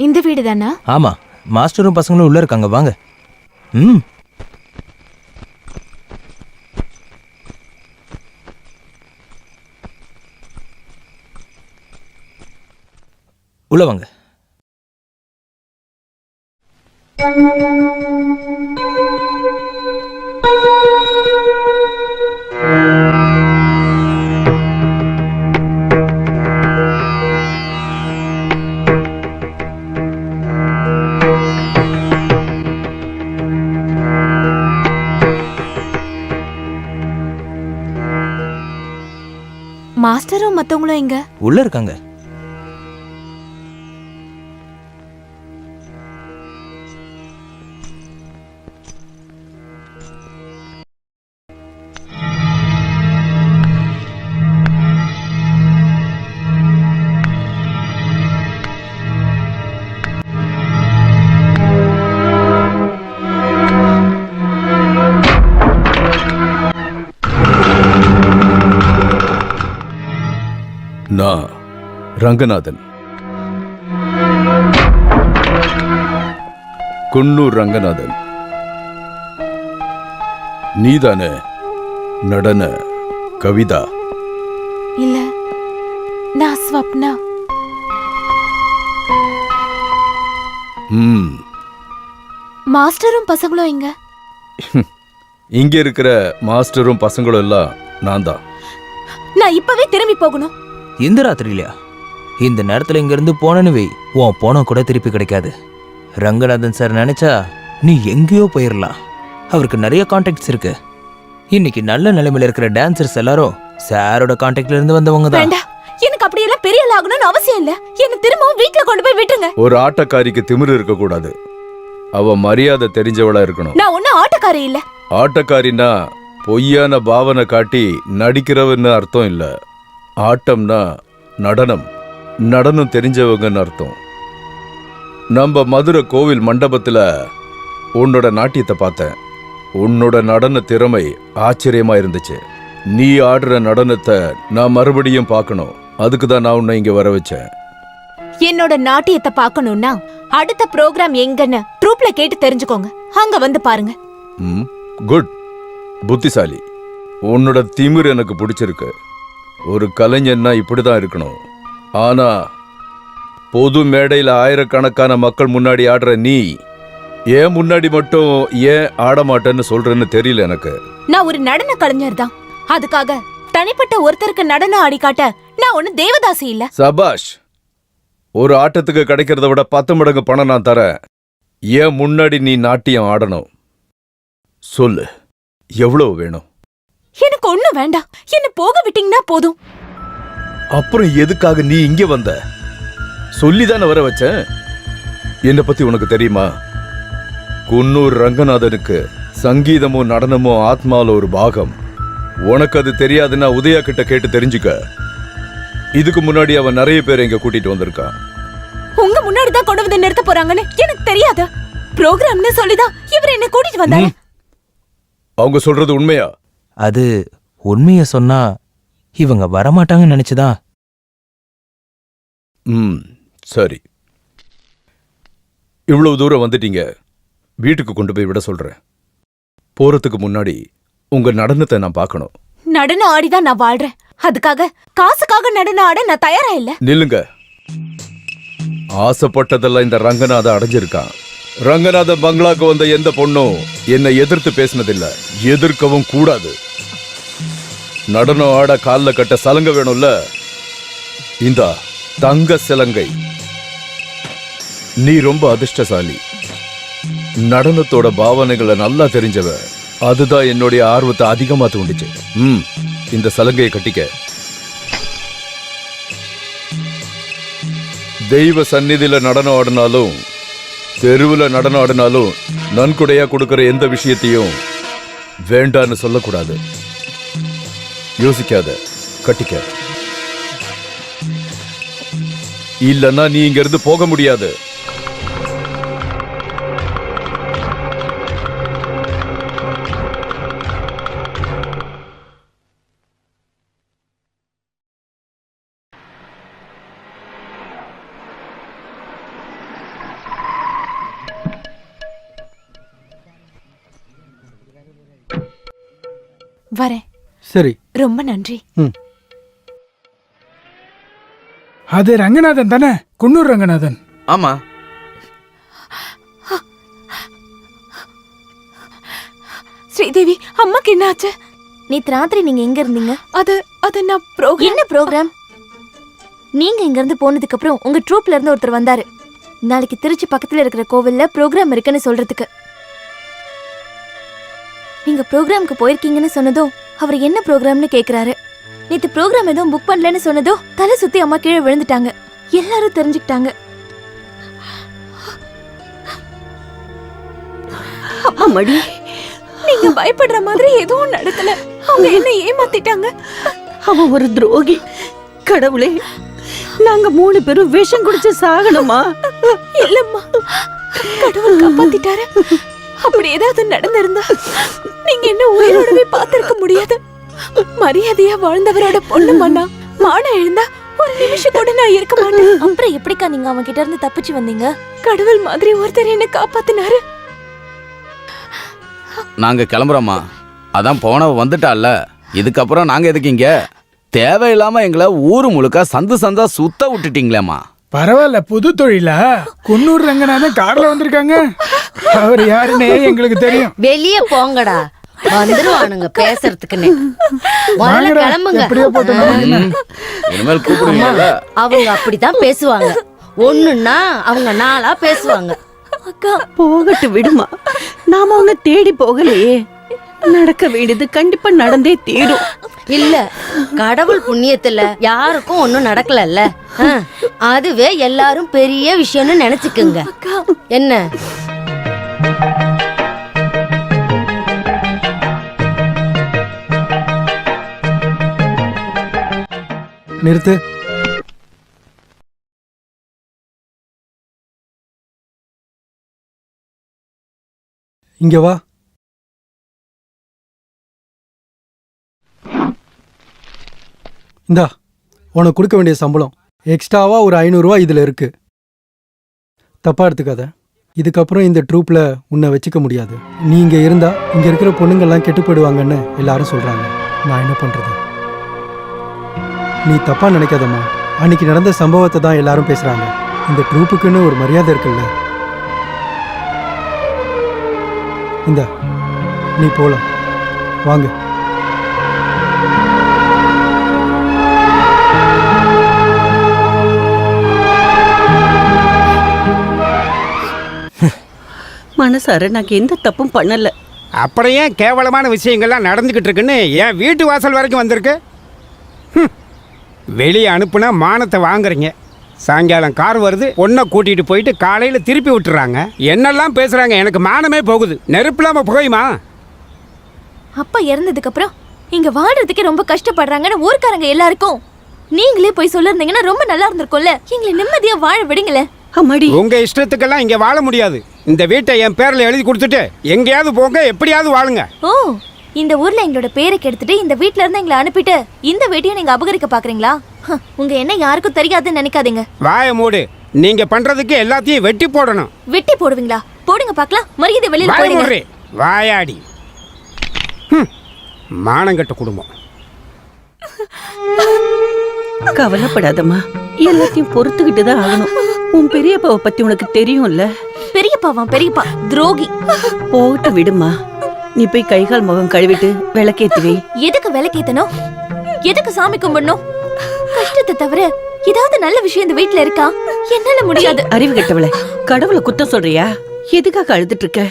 இந்த வீடு தானா? ஆமா மாஸ்டரும் பசங்களும் உள்ள இருக்காங்க வாங்க. ம். உள்ள வாங்க. மத்தவங்களும் எங்க உள்ள இருக்காங்க. ரங்கநாதன். குன்னூர் ரங்கநாதன். நீதானே நடன கவிதா. இல்ல நான் ஸ்வப்னா. ம். மாஸ்டரும் பசங்களும் எங்க? இங்க இருக்கிற மாஸ்டரும் பசங்களும் எல்லாம் நான் தான் நான் இப்பவே திரும்பி போகணும். இந்த ராத்திரிலையா இந்த நேரத்துல இங்க இருந்து போனேன்னு வை. உன் போன கூட திருப்பி கிடைக்காது. ரங்கநாதன் சார் நினைச்சா நீ எங்கேயோ போயிடலாம் அவருக்கு நிறைய கான்டாக்ட்ஸ் இருக்கு. இன்னைக்கு நல்ல நிலைமையில இருக்கிற டான்சர்ஸ் எல்லாரும் சாரோட கான்டாக்ட்ல இருந்து வந்தவங்க தான். வேண்டாம் எனக்கு அப்படியெல்லாம் பெரிய ஆள் ஆகணும்னு அவசியம் இல்ல. என்ன திரும்பவும் வீட்ல கொண்டு போய் விட்டுருங்க. ஒரு ஆட்டக்காரிக்கு திமிரு இருக்க கூடாது. அவ மரியாதை தெரிஞ்சவளா இருக்கணும். நான் ஒன்னும் ஆட்டக்காரி இல்ல. ஆட்டக்காரின்னா பொய்யான பாவனை காட்டி நடிக்கிறவன்னு அர்த்தம் இல்ல. ஆட்டம்னா நடனம். நடனம் தெரிஞ்சவங்கன்னு அர்த்தம். நம்ம மதுரை கோவில் மண்டபத்துல உன்னோட நாட்டியத்தை பார்த்தேன். உன்னோட நடன திறமை ஆச்சரியமா இருந்துச்சு. நீ ஆடுற நடனத்தை நான் மறுபடியும் பார்க்கணும். அதுக்கு தான் நான் உன்னை இங்க வர வச்சேன். என்னோட நாட்டியத்தை பார்க்கணும்னா அடுத்த ப்ரோக்ராம் எங்கன்னு ட்ரூப்ல கேட்டு தெரிஞ்சுக்கோங்க. அங்க வந்து பாருங்க. ம் குட் புத்திசாலி. உன்னோட திமிர் எனக்கு பிடிச்சிருக்கு. ஒரு கலைஞன்னா இப்படிதான் இருக்கணும். ஆனா பொது மேடையில ஆயிரக்கணக்கான மக்கள் முன்னாடி ஆடுற நீ ஏன் முன்னாடி மட்டும் ஏன் ஆட மாட்டேன்னு சொல்றேன்னு தெரியல எனக்கு. நான் ஒரு நடன கலைஞர் தான். அதுக்காக தனிப்பட்ட ஒருத்தருக்கு நடனம் ஆடி காட்ட நான் ஒண்ணு தேவதாசி இல்ல. சபாஷ் ஒரு ஆட்டத்துக்கு கிடைக்கிறத விட பத்து மடங்கு பணம் நான் தரேன். ஏன் முன்னாடி நீ நாட்டியம் ஆடணும்? சொல்லு எவ்வளவு வேணும்? எனக்கு ஒண்ணு வேண்டாம். என்ன போக விட்டீங்கன்னா போதும். அப்புறம் எதுக்காக நீ இங்க வந்த? சொல்லிதானே வர வச்சேன். என்னை பத்தி உனக்கு தெரியுமா? குன்னூர் ரங்கநாதனுக்கு சங்கீதமும் நடனமும் ஆத்மால ஒரு பாகம். உனக்கு அது தெரியாதுன்னா உதயா கிட்ட கேட்டு தெரிஞ்சுக்க. இதுக்கு முன்னாடி அவன் நிறைய பேர் இங்க கூட்டிட்டு வந்திருக்கான். உங்க முன்னாடி தான் கொண்டு வந்து நிறுத்த போறாங்கன்னு எனக்கு தெரியாது. ப்ரோக்ராம்னு சொல்லிதான் இவர் என்ன கூட்டிட்டு வந்தாரு. அவங்க சொல்றது உண்மையா? அது உண்மைய சொன்னா இவங்க வரமாட்டாங்கன்னு நினைச்சுதான் ம் சரி. இவ்வளவு தூரம் வந்துட்டீங்க. வீட்டுக்கு கொண்டு போய் விட சொல்றேன். போறதுக்கு முன்னாடி உங்க நடனத்தை நான் பார்க்கணும். நடனம் ஆடிதான் நான் வாழ்றேன். அதுக்காக காசுக்காக நடனம் ஆட நான் தயாரா இல்ல. நில்லுங்க. ஆசைப்பட்டதெல்லாம் இந்த ரங்கநாத அடைஞ்சிருக்கான். ரங்கநாத பங்களாக்கு வந்த எந்த பொண்ணும் என்னை எதிர்த்து பேசினதில்ல. எதிர்க்கவும் கூடாது. நடனம் ஆட கால்ல கட்ட சலங்க வேணும்ல? இந்தா தங்க சிலங்கை. நீ ரொம்ப அதிர்ஷ்டசாலி. நடனத்தோட பாவனைகளை நல்லா தெரிஞ்சவ. அதுதான் என்னுடைய ஆர்வத்தை அதிகமா தூண்டுச்சு. ம் இந்த சலங்கையை கட்டிக்க. தெய்வ சந்நிதியில நடனம் ஆடினாலும் தெருவில் நடனம் ஆடினாலும் நன்கொடையா கொடுக்கிற எந்த விஷயத்தையும் வேண்டான்னு சொல்லக்கூடாது. யோசிக்காத கட்டிக்க. இல்லன்னா நீ இங்க இருந்து போக முடியாது. வரேன். சரி. ரொம்ப நன்றி. ம். அது ரங்கநாதன் தானே? குன்னூர் ரங்கநாதன். ஆமா. ஸ்ரீதேவி அம்மாக்கு என்ன ஆச்சு நேத்து ராத்திரி நீங்க எங்க இருந்தீங்க? அது அது நான் ப்ரோக்ராம் என்ன ப்ரோக்ராம் நீங்க இங்க இருந்து போனதுக்கு அப்புறம் உங்க ட்ரூப்ல இருந்து ஒருத்தர் வந்தாரு. நாளைக்கு திருச்சி பக்கத்துல இருக்கிற கோவில்ல ப்ரோக்ராம் இருக்குன்னு சொல்றதுக்கு. நீங்க ப்ரோக்ராம்க்கு போயிருக்கீங்கன்னு சொன்னதும் அவர் என்ன ப்ரோக்ராம்னு கேக்குறாரு. நேத்து ப்ரோக்ராம் எதுவும் புக் பண்ணலன்னு சொன்னதும் தலை சுத்தி அம்மா கீழே விழுந்துட்டாங்க. எல்லாரும் தெரிஞ்சுக்கிட்டாங்க. அம்மாடி நீங்க பயப்படுற மாதிரி எதுவும் நடக்கல. அவங்க என்ன ஏமாத்திட்டாங்க? அவன் ஒரு துரோகி. கடவுளே நாங்க மூணு பேரும் விஷம் குடிச்சு சாகணுமா? இல்லம்மா. கடவுள் காப்பாத்திட்டாரு. அப்படி ஏதாவது நடந்திருந்தா நீங்க என்ன உயிரோடவே பார்த்திருக்க முடியாது? மரியாதையா வாழ்ந்தவரோட பொண்ணு மண்ணா மானம் எழுந்தா ஒரு நிமிஷம் கூட நான் இருக்க மாட்டேன். அப்புறம் எப்படிக்கா நீங்க அவன் கிட்ட இருந்து தப்பிச்சு வந்தீங்க? கடவுள் மாதிரி ஒருத்தர் என்ன காப்பாத்தினாரு. நாங்க கிளம்புறோம்மா. அதான் போனவ வந்துட்டால இதுக்கப்புறம் நாங்க எதுக்கு இங்க? தேவையில்லாம எங்களை ஊரு முழுக்க சந்து சந்தா சுத்த விட்டுட்டீங்களேம்மா. பரவாயில்ல புது தொழிலா? குன்னூர் ரங்கநாதன் கார்ல வந்திருக்காங்க. அவர் யாருன்னே எங்களுக்கு தெரியும். வெளிய போங்கடா. வந்துருவானுங்க பேசுறதுக்குன்னு. கிளம்புங்க. அவங்க அப்படித்தான் பேசுவாங்க. ஒண்ணுன்னா அவங்க நாளா பேசுவாங்க. அக்கா போகட்டும் விடுமா. நாம உன்னை தேடி போகலையே. நடக்க வேண்டியது கண்டிப்பா நடந்தே தீரும். இல்ல கடவுள் புண்ணியத்துல யாருக்கும் ஒன்னும் நடக்கலல்ல. அதுவே எல்லாரும் பெரிய விஷயம்னு நினைச்சுக்குங்க. என்ன? நிறுத்து. இங்க வா. இந்தா உனக்கு கொடுக்க வேண்டிய சம்பளம். எக்ஸ்ட்ராவா ஒரு ஐநூறுரூவா இதில் இருக்கு. தப்பா எடுத்துக்காத. இதுக்கப்புறம் இந்த ட்ரூப்பில் உன்னை வச்சுக்க முடியாது. நீ இங்கே இருந்தால் இங்கே இருக்கிற பொண்ணுங்கள்லாம் கெட்டு போயிடுவாங்கன்னு எல்லாரும் சொல்கிறாங்க நான் என்ன பண்ணுறது நீ தப்பாக நினைக்காதம்மா. அன்னைக்கு நடந்த சம்பவத்தை தான் எல்லாரும் பேசுகிறாங்க இந்த ட்ரூப்புக்குன்னு ஒரு மரியாதை இருக்குல்ல. இந்த நீ போகலாம் வாங்க. மனசார நாங்க எந்த தப்பும் பண்ணல. அப்புறம் ஏன் கேவலமான விஷயங்கள்லாம் நடந்துக்கிட்டு இருக்குன்னு என் வீட்டு வாசல் வரைக்கும் வந்திருக்கு. வெளியே அனுப்புனா மானத்தை வாங்குறீங்க. சாயங்காலம் கார் வருது பொண்ணை கூட்டிகிட்டு போயிட்டு காலையில் திருப்பி விட்டுறாங்க. என்னெல்லாம் பேசுகிறாங்க எனக்கு மானமே போகுது. நெருப்பில்லாமல் புகையுமா? அப்பா இறந்ததுக்கு அப்புறம் இங்க வாழ்றதுக்கே ரொம்ப கஷ்டப்படுறாங்கன்னு ஊர்க்காரங்க எல்லாருக்கும். நீங்களே போய் சொல்லிருந்தீங்கன்னா ரொம்ப நல்லா இருந்திருக்கும்ல. எங்களை நிம்மதியா வாழ விடுங்களேன். அம்மாடி. உங்கள் இஷ்டத்துக்கெல்லாம் இங்கே வாழ முடியாது. இந்த வீட்டை என் பேரில் எழுதி கொடுத்துட்டு எங்கேயாவது போங்க எப்படியாவது வாழுங்க. ஓ இந்த ஊர்ல எங்களோட பேரை கெடுத்துட்டு இந்த வீட்ல இருந்து எங்களை அனுப்பிட்டு இந்த வீட்டையும் நீங்க அபகரிக்க பாக்குறீங்களா? ஹ, உங்க என்ன யாருக்கும் தெரியாதுன்னு நினைக்காதீங்க. வாய மூடு. நீங்கள் பண்ணுறதுக்கு எல்லாத்தையும் வெட்டி போடணும். வெட்டி போடுவீங்களா? போடுங்க பார்க்கலாம். மரியாதை வெளியில வாய போடுங்க. வாயாடி. ஹம். மானங்கெட்ட குடும்பம். கவலைப்படாதம்மா. எல்லாத்தையும் பொறுத்துக்கிட்டு தான் ஆகணும். உன் பெரியப்பாவை பத்தி உனக்கு தெரியும்ல? பெரியப்பாவா? பெரியப்பா. துரோகி. போகட்டு விடுமா. நீ போய் கை கால் முகம் கழுவிட்டு விளக்கேத்தி வை எதுக்கு விளக்கேத்தணும் எதுக்கு சாமி கும்பிடணும்? கஷ்டத்தை தவிர ஏதாவது நல்ல விஷயம் இந்த வீட்ல இருக்கா? என்னால முடியாது. அறிவு கெட்டவளே கடவுளை குத்தம் சொல்றியா? எதுக்காக அழுதுட்டு இருக்க?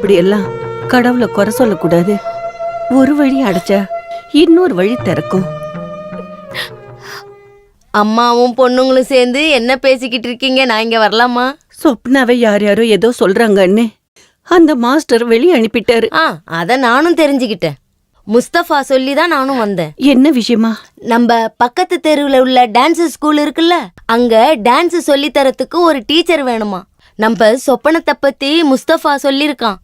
இப்படி எல்லாம் கடவுளை குறை சொல்லக்கூடாது. ஒரு வழி அடைச்சா இன்னொரு வழி திறக்கும். அம்மாவும் பொண்ணுங்களும் சேர்ந்து என்ன பேசிக்கிட்டு இருக்கீங்க? நான் இங்க வரலாமா? சொப்னாவை யார் யாரோ ஏதோ சொல்றாங்கன்னு அந்த மாஸ்டர் வெளியே அனுப்பிட்டாரு. ஆ அத நானும் தெரிஞ்சுக்கிட்டேன். முஸ்தபா சொல்லி தான் நானும் வந்தேன். என்ன விஷயமா? நம்ம பக்கத்து தெருவுல உள்ள டான்ஸ் ஸ்கூல் இருக்குல்ல அங்க டான்ஸ் சொல்லி தரத்துக்கு ஒரு டீச்சர் வேணுமா? நம்ம சொப்பனத்தை பத்தி முஸ்தபா சொல்லிருக்கான்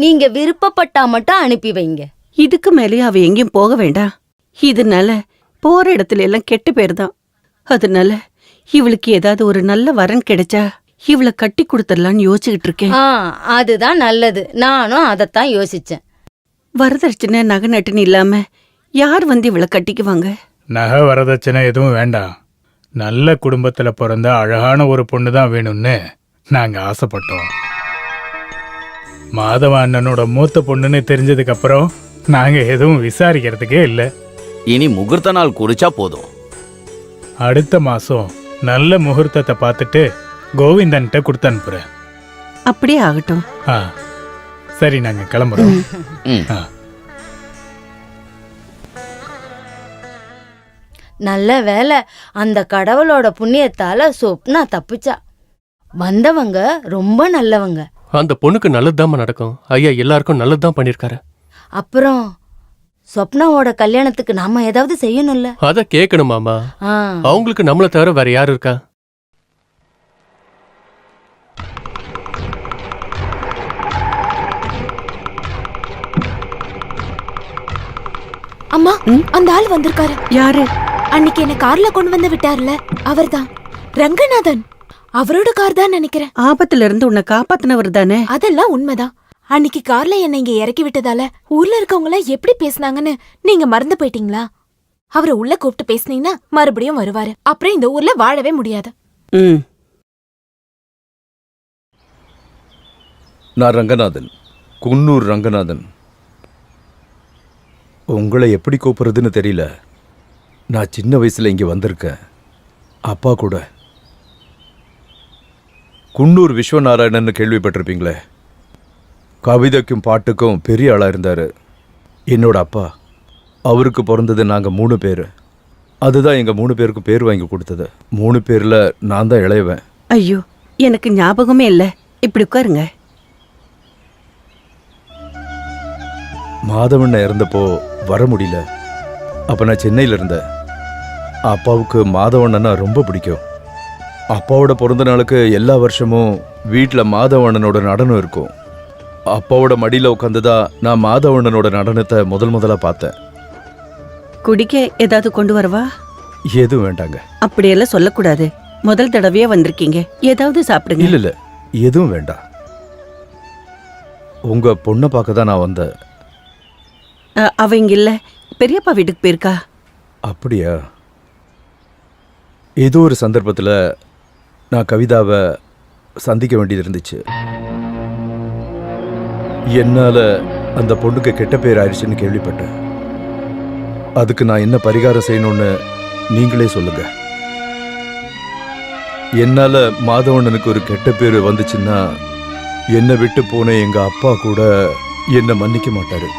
நீங்க விருப்பப்பட்டா மட்டும் அனுப்பி வைங்க. இதுக்கு மேலே அவ எங்கேயும் போக வேண்டாம் இதனால போற இடத்துல எல்லாம் கெட்ட பேர் தான் அதனால இவளுக்கு ஏதாவது ஒரு நல்ல வரன் கிடைச்சா இவளை கட்டி கொடுத்துடலான்னு யோசிச்சுக்கிட்டு இருக்கேன். ஆ அதுதான் நல்லது. நானும் அதைத்தான் யோசிச்சேன். வரதட்சணை நகை நட்டுன்னு இல்லாம யார் வந்து இவளை கட்டிக்குவாங்க? நகை வரதட்சணை எதுவும் வேண்டாம். நல்ல குடும்பத்துல பிறந்த அழகான ஒரு பொண்ணு தான் வேணும்னு நாங்க ஆசைப்பட்டோம். மாதவ அண்ணனோட மூத்த பொண்ணுன்னு தெரிஞ்சதுக்கு அப்புறம் நாங்க எதுவும் விசாரிக்கிறதுக்கே இல்லை. இனி முகூர்த்த நாள் குறிச்சா போதும். அடுத்த மாசம் நல்ல முகூர்த்தத்தை பார்த்துட்டு கோவிந்தன்கிட்ட கொடுத்து அனுப்புறேன். அப்படியே ஆகட்டும். ஆ சரி நாங்க கிளம்புறோம். ம். ஆ. நல்ல வேலை அந்த கடவுளோட புண்ணியத்தால சொப்னா தப்பிச்சா. வந்தவங்க ரொம்ப நல்லவங்க. அந்த பொண்ணுக்கு நல்லதுதாம்மா நடக்கும். ஐயா எல்லாருக்கும் நல்லதுதான் பண்ணிருக்காரு. அப்புறம் சொப்னாவோட கல்யாணத்துக்கு நாம ஏதாவது செய்யணும்ல? அத கேட்கணுமாமா ஆ. அவங்களுக்கு நம்மள தவிர வேற யாரு இருக்கா? அம்மா? அந்த ஆள் வந்திருக்காரு. யாரு? அன்னைக்கு என்ன கார்ல கொண்டு வந்து விட்டார்ல. அவர்தான். ரங்கநாதன். அவரோட கார் தான் நினைக்கிறேன். ஆபத்துல இருந்து உன்னை காப்பாத்தினவர் தானே? அதெல்லாம் உண்மைதான். அன்னைக்கு கார்ல என்ன இங்க இறக்கி விட்டதால ஊர்ல இருக்கவங்க எல்லாம் எப்படி பேசுனாங்கன்னு நீங்க மறந்து போயிட்டீங்களா? அவரை உள்ள கூப்பிட்டு பேசுனீங்கன்னா மறுபடியும் வருவாரு. அப்புறம் இந்த ஊர்ல வாழவே முடியாது. ம். நான் ரங்கநாதன். குன்னூர் ரங்கநாதன். உங்களை எப்படி கூப்பிடுறதுன்னு தெரியல. நான் சின்ன வயசுல இங்கே வந்திருக்கேன். அப்பா கூட. குன்னூர் விஸ்வநாராயணன் கேள்விப்பட்டிருப்பீங்களே. கவிதைக்கும் பாட்டுக்கும் பெரிய ஆளாக இருந்தார். என்னோட அப்பா. அவருக்கு பிறந்தது நாங்கள் மூணு பேர். அதுதான் எங்கள் மூணு பேருக்கும் பேர் வாங்கி கொடுத்தது. மூணு பேரில் நான் தான் இளையவன். ஐயோ எனக்கு ஞாபகமே இல்ல. இப்படி உட்காருங்க. மாதவண்ண இறந்தப்போ வர முடியல. அப்போ நான் சென்னையில் இருந்தேன். அப்பாவுக்கு மாதவண்ணனா ரொம்ப பிடிக்கும். அப்பாவோட பிறந்த நாளுக்கு எல்லா வருஷமும் வீட்டில் மாதவண்ணனோட நடனம் இருக்கும். அப்பாவோட மடியில் உட்காந்து தான் நான் மாதவண்ணனோட நடனத்தை முதல் முதலாக பார்த்தேன். குடிக்க ஏதாவது கொண்டு வரவா? எதுவும் வேண்டாங்க. அப்படியெல்லாம் சொல்லக்கூடாது. முதல் தடவையா வந்திருக்கீங்க. ஏதாவது சாப்பிடுங்க. இல்லை இல்லை. எதுவும் வேண்டாம். உங்கள் பொண்ணை பார்க்க தான் நான் வந்தேன். அ, அவ இங்க இல்ல. பெரியப்பா வீட்டுக்கு போயிருக்கா? அப்படியா? ஏதோ ஒரு சந்தர்ப்பத்தில் நான் கவிதாவை சந்திக்க வேண்டியது இருந்துச்சு என்னால் அந்த பொண்ணுக்கு கெட்ட பேர் ஆயிடுச்சுன்னு கேள்விப்பட்டேன். அதுக்கு நான் என்ன பரிகாரம் செய்யணும்னு நீங்களே சொல்லுங்க. என்னால் மாதவண்ணனுக்கு ஒரு கெட்ட பேர் வந்துச்சுன்னா என்னை விட்டு போன எங்கள் அப்பா கூட என்னை மன்னிக்க மாட்டார்.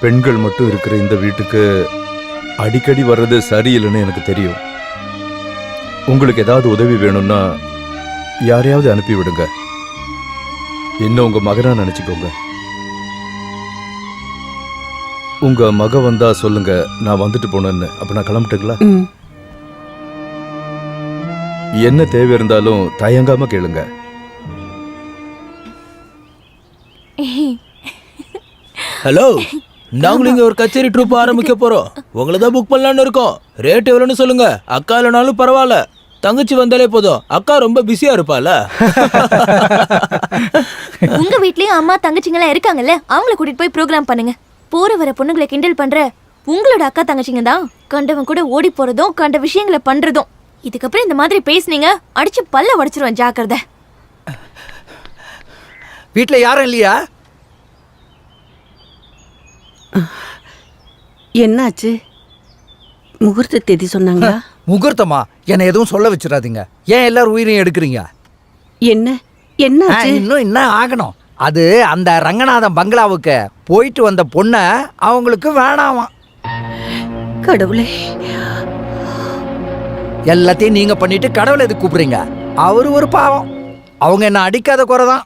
பெண்கள் மட்டும் இருக்கிற இந்த வீட்டுக்கு அடிக்கடி வர்றது சரியில்லைன்னு எனக்கு தெரியும். உங்களுக்கு ஏதாவது உதவி வேணும்னா யாரையாவது அனுப்பி விடுங்க. என்ன உங்க மகனா நினைச்சுக்கோங்க. உங்க மக வந்தா சொல்லுங்க நான் வந்துட்டு போனேன்னு. அப்ப நான் கிளம்பிட்டுங்களா? என்ன தேவை இருந்தாலும் தயங்காம கேளுங்க. ஹலோ நாங்களும் இங்க ஒரு கச்சேரி ட்ரூப் ஆரம்பிக்க போறோம். உங்களை தான் புக் பண்ணலாம்னு இருக்கோம். ரேட் எவ்வளோன்னு சொல்லுங்க. அக்கா இல்லைனாலும் பரவாயில்ல. தங்கச்சி வந்தாலே போதும். அக்கா ரொம்ப பிஸியா இருப்பால. உங்க வீட்லயும் அம்மா தங்கச்சிங்க இருக்காங்கல்ல? அவங்கள கூட்டிட்டு போய் ப்ரோக்ராம் பண்ணுங்க. போற வர பொண்ணுங்களை கிண்டல் பண்ற உங்களோட அக்கா தங்கச்சிங்க தான். கண்டவன் கூட ஓடி போறதும் கண்ட விஷயங்களை பண்றதும். இதுக்கப்புறம் இந்த மாதிரி பேசுனீங்க அடிச்சு பல்ல உடைச்சிருவேன் ஜாக்கிரதை. வீட்ல யாரும் இல்லையா? என்னாச்சு? முகூர்த்த தேதி சொன்னாங்களா? முகூர்த்தமா? என்னை எதுவும் சொல்ல வச்சிடாதீங்க. ஏன் எல்லாரும் உயிரையும் எடுக்கிறீங்க? என்ன? ஆ, என்னாச்சு இன்னும் என்ன ஆகணும்? அது அந்த ரங்கநாதன் பங்களாவுக்கு போயிட்டு வந்த பொண்ணை அவங்களுக்கு வேணாமாம். கடவுளே. எல்லாத்தையும் நீங்க பண்ணிட்டு கடவுளை எதுக்கு கூப்பிடுறீங்க? அவரு ஒரு பாவம். அவங்க என்ன அடிக்காத குறை தான்.